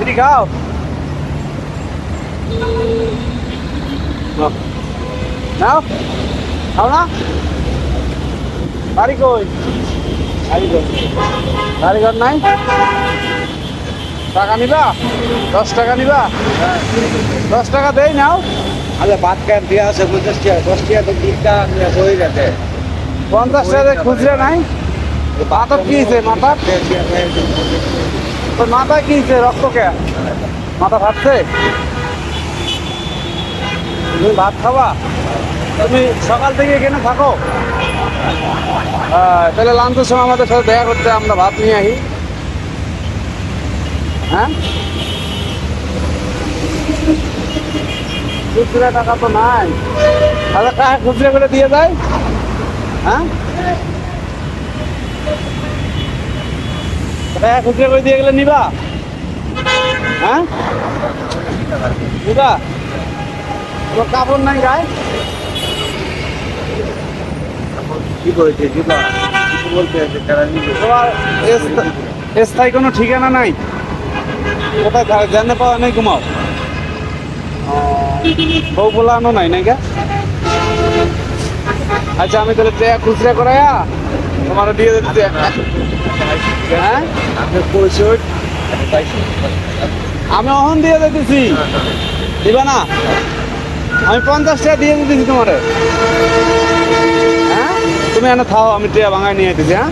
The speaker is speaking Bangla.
এটি খাও নাও খাও না বাড়ি কই কারিগর কারিগর নাই টাকা নিবা? দশ টাকা নিবা? দশ টাকা দেই নাও। আরে ভাত খায় দিয়া আছে? পঞ্চাশ টাকা দশ টাকা তো দিকটা হয়ে গেছে। পঞ্চাশ টাকা খুচরা নাই। মাথার কি মাথার তোর মাথায় কি হয়েছে? রক্ত কে? মাথা ভাবছে? তুমি ভাত খাবা? তুমি সকাল থেকে এখানে থাকো। তাহলে লাঞ্চের সময় আমাদের সাথে দেখা করতে আমরা ভাত নিয়ে আসি। হ্যাঁ? খুচরা টাকা তো নাই। তাহলে কাকে খুচরা করে দিয়ে যায়? হ্যাঁ? টাকা খুচরা করে দিয়ে গেলে নিবা। হ্যাঁ? নিবা? তোমার কাপড় নাই গায়ে? কি বলছে দিবা কি বলতে আছে তারা নিবে? তোমার স্থায়ী কোনো ঠিকানা নাই? কোথায় থাকে জানতে পাওয়া নেই ঘুমাও। বউ বলানো নাই নাকি? আচ্ছা আমি তাহলে খুচরা করাইয়া তোমার দিয়ে দিতে হ্যাঁ? পরিচয় আমি অহন দিয়ে দিতেছি। দিবা না? আমি পঞ্চাশ টাকা দিয়ে দিতেছি তোমার। হ্যাঁ? তুমি এনে থাও আমি টিয়া ভাঙায় নিয়ে দিতেছি হ্যাঁ?